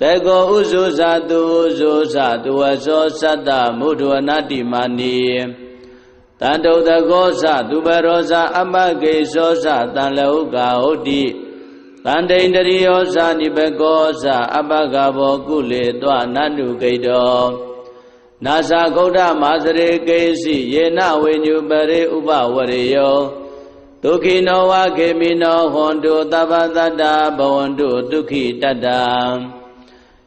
တေကောဥဇုဇာတုဥဇုဇာတုဝသောသတ္တမုဒ္ဒဝနတိမာနီတန်တုတကောဇသူဘရောဇအမကေသောဇတန်လဟုကာဟုတ်တိတန်တိန်တရိယောဇနိဘကောဇအပကဘောကုလေတောနန္တုကိတောနာဇာဂௌဒမာစရေကေစီယေနဝိညုပရိဥပဝရေယောဒုက္ခိနောဝခေမိနောဟွန်တုသဗ္ဗတတ္တဘဝန္တုဒုက္ခိတတ္တ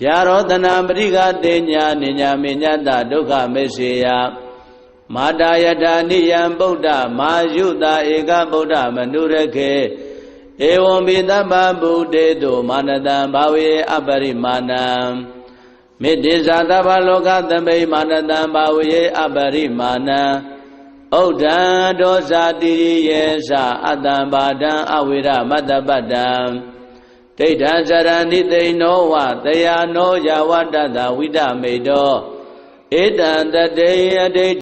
ဗျာရောတနာပရိကတေညာနိညာမေညတဒုက္ခမေစေယမာတာယထာနိယံဗုဒ္ဓမာယုတာဧကဗုဒ္ဓမနုရခေဧဝံပိတဗ္ဗဗုဒေတုမာနတံဘာဝေအပရိမာဏံမေတ္တိဇာတဗ္ဗလောကသမိမာနတံဘာဝေအပရိမာဏံဥဒ္ဒံဒောဇာတိယေသအတ္တံဘာဒံအဝိရမတ္တပတ္တံ ဒိဋ္ဌံဇရဏိသိဏောဝတယာနောယဝတ္တဝိဒမေတောဧတံတတေယဒိဋ္